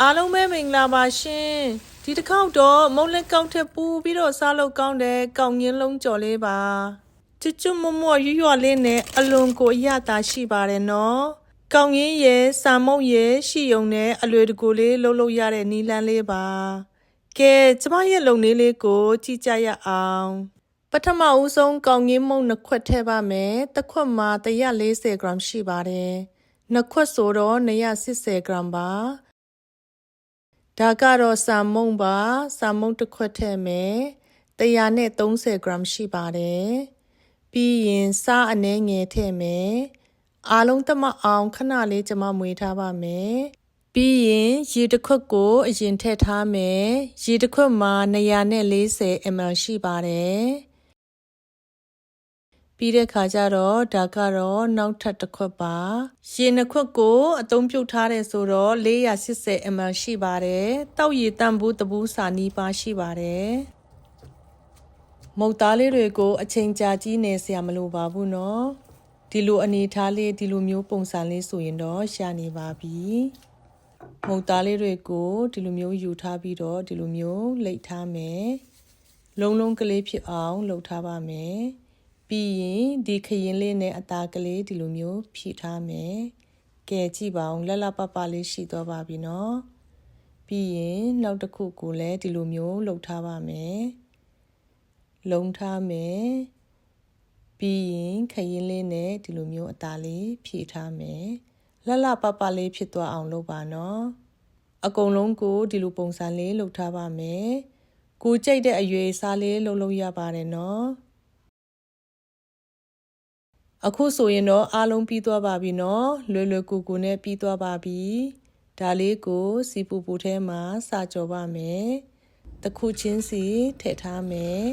အားလုံးပဲမင်္ဂလာပါရှင်ဒီတစ်ခေါက်တော့မုံလက်ကောက်ထက်ပူပြီးတော့စားလို့ကောင်းတဲ့ကောင်းငင်းလုံးကြော်လေးပါချွတ်ချွတ်မွတ်မွတ်ရွရွလေးနဲ့အလွန်ကိုအရသာရှိပါတယ်နော်ကောင်းငင်းရဲ့စာမုံရဲ့ရှိယုံနဲ့အလွယ်တကူလေးလှုပ်လို့ရတဲ့နီလန်းလေးပါကဲကျမရဲ့လုံလေးလေးကိုကြည့်ကြရအောင်ပထမဦးဆုံးကောင်းငင်းမုံနှစ်ခွက်ထည့်ပါမယ်တစ်ခွက်မှာ140 gram ရှိပါတယ်နှစ်ခွက်ဆိုတော့280 gram ပါ ဒါကတော့ဆာမုံပါဆာမုံတစ်ခွက်ထည့်မယ်130 gram ရှိပါတယ်ပြီးရင်စားအနှဲငယ်ထည့်မယ်အားလုံးတမအောင်ခဏလေးကျွန်မမွေထားပါမယ်ပြီးရင်ရေတစ်ခွက်ကိုအရင်ထည့်ထားမယ်ရေတစ်ခွက်မှာ240 ml ရှိပါတယ် ပြီးတဲ့ခါကျတော့ဒါကတော့နောက်ထပ်တစ်ခွက်ပါရေနှစ်ခွက်ကိုအသုံးပြုတ်ထားတယ်ဆိုတော့480 ml ရှိပါတယ်တောက်ရည်တန်ဘူးတဘူးစာနီးပါရှိပါတယ်မုတ်သားလေးတွေကိုအချိန်ကြာကြီးနေစရာမလိုပါဘူးเนาะဒီလိုအနေထားလေးဒီလိုမျိုးပုံစံလေးဆိုရင်တော့ရှာနေပါပြီမုတ်သားလေးတွေကိုဒီလိုမျိုးယူထားပြီးတော့ဒီလိုမျိုးလိတ်ထားမယ်လုံးလုံးကလေးဖြစ်အောင်လှုပ်ထားပါမယ် ပြီးရင်ဒီခရင်လေးနဲ့အသားကလေးဒီလိုမျိုးဖြည့်ထားမယ်ကဲကြည့်ပါအောင်လက်လက်ပပလေးရှိသွားပါပြီနော်ပြီးရင်နောက်တစ်ခုကိုလည်းဒီလိုမျိုးလှုပ်ထားပါမယ်လုံးထားမယ်ပြီးရင်ခရင်လေးနဲ့ဒီလိုမျိုးအသားလေးဖြည့်ထားမယ်လက်လက်ပပလေးဖြစ်သွားအောင်လုပ်ပါနော်အကုန်လုံးကိုဒီလိုပုံစံလေးလုပ်ထားပါမယ်ကိုကြိတ်တဲ့အရွယ်အစားလေးလုပ်လို့ရပါတယ်နော် အခုဆိုရင်တော့အားလုံးပြီးသွားပါပြီနော်လွယ်လွယ်ကူကူနဲ့ပြီးသွားပါပြီဒါလေးကိုစီပူပူထဲမှာစာကြောပါမယ်တစ်ခုချင်းစီထည့်ထားမယ်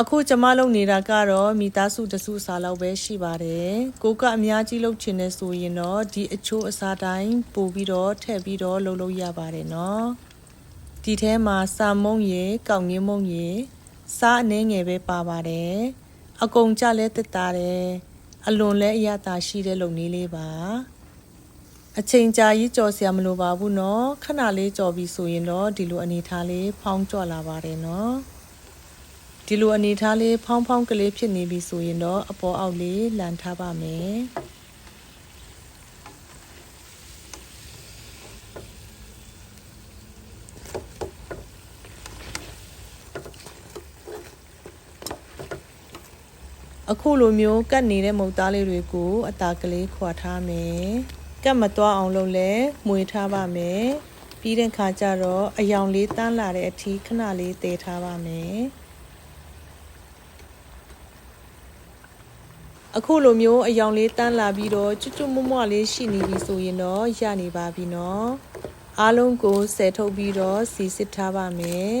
အခုကျမလုပ်နေတာကတော့မိသားစုတစုစာလောက်ပဲရှိပါတယ်ကိုကအများကြီးလုပ်ချင်နေဆိုရင်တော့ဒီအချိုးအစားတိုင်းပို့ပြီးတော့ထည့်ပြီးတော့လုပ်လို့ရပါတယ်နော် ဒီထဲမှာစာမုံရေကောက်ငင်းမုံရေစားအနှဲငယ်ပဲပါပါတယ်အကုန်ကြလဲတက်တာတယ်အလွန်လဲအရသာရှိတဲ့လုပ်နည်းလေးပါအချိန်ကြာကြီးကြော်စရာမလိုပါဘူးเนาะခဏလေးကြော်ပြီးဆိုရင်တော့ဒီလိုအနေထားလေးဖောင်းကြွလာပါတယ်เนาะဒီလိုအနေထားလေးဖောင်းဖောင်းကလေးဖြစ်နေပြီဆိုရင်တော့အပေါ်အောက်လေးလန်ထားပါမယ် အခုလိုမျိုးကတ်နေတဲ့မုတ်သားလေးတွေကိုအตาကလေးခွာထားမယ်ကတ်မသွားအောင်လုပ်လဲမှွေထားပါမယ်ပြီးတဲ့ခါကျတော့အယောင်လေးတန်းလာတဲ့အထိခဏလေးတည်ထားပါမယ်အခုလိုမျိုးအယောင်လေးတန်းလာပြီးတော့ကျွတ်ကျွတ်မွမွလေးရှိနေပြီဆိုရင်တော့ရနေပါပြီနော်အားလုံးကိုဆယ်ထုတ်ပြီးတော့စီစစ်ထားပါမယ်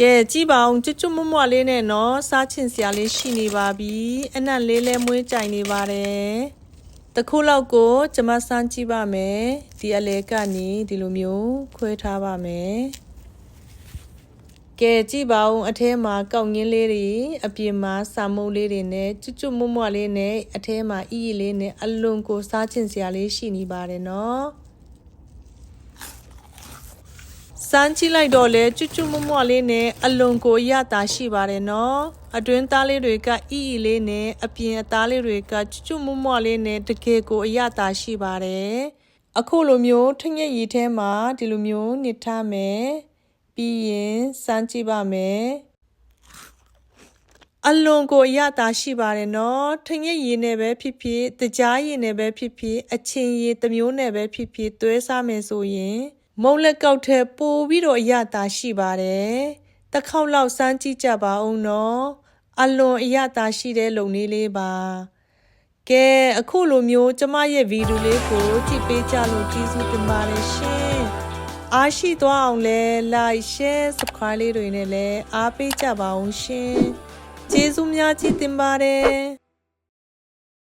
ကဲကြည့်ပါအောင်ကျွတ်ကျွတ်မွမွလေးနဲ့နော်စားချင်စရာလေးရှိနေပါပြီအနက်လေးလဲမွေးကြိုင်နေပါတယ်တခုလောက်ကိုကျမစမ်းကြည့်ပါမယ်ဒီအလဲကနေဒီလိုမျိုးခွဲထားပါမယ်ကဲကြည့်ပါဦးအထဲမှာကောက်ငင်းလေးတွေအပြင်မှာစာမုံလေးတွေနဲ့ကျွတ်ကျွတ်မွမွလေးနဲ့အထဲမှာအီးလေးနဲ့အလွန်ကိုစားချင်စရာလေးရှိနေပါတယ်နော် စမ်းကြည့်လိုက်တော့လေကျွတ်ကျွတ်မွမွလေးနဲ့အလွန်ကိုရတာရှိပါတယ်နော်အတွင်းသားလေးတွေကအီအီလေးနဲ့အပြင်အသားလေးတွေကကျွတ်ကျွတ်မွမွလေးနဲ့တကယ်ကိုအရတာရှိပါတယ်အခုလိုမျိုးထငက်ရည်ထဲမှာဒီလိုမျိုးနစ်ထားမယ်ပြီးရင်စမ်းကြည့်ပါမယ်အလွန်ကိုအရတာရှိပါတယ်နော်ထငက်ရည်နဲ့ပဲဖြစ်ဖြစ်တကြားရည်နဲ့ပဲဖြစ်ဖြစ်အချင်းရည်တစ်မျိုးနဲ့ပဲဖြစ်ဖြစ်သွဲစားမယ်ဆိုရင် မုံလက်ကောက်ထဲပို့ပြီးတော့အရသာရှိပါတယ်။တစ်ခေါက်လောက်စမ်းကြည့်ကြပါဦးနော်။အလွန်အရသာရှိတဲ့လုံလေးလေးပါ။ကဲအခုလိုမျိုးကျမရဲ့ဗီဒီယိုလေးကိုကြည့်ပေးကြလို့ကျေးဇူးတင်ပါတယ်ရှင်။အားရှိသွားအောင်လဲ like share subscribe လေးတွေနဲ့လည်းအားပေးကြပါအောင်ရှင်။ကျေးဇူးများကြီးတင်ပါတယ်။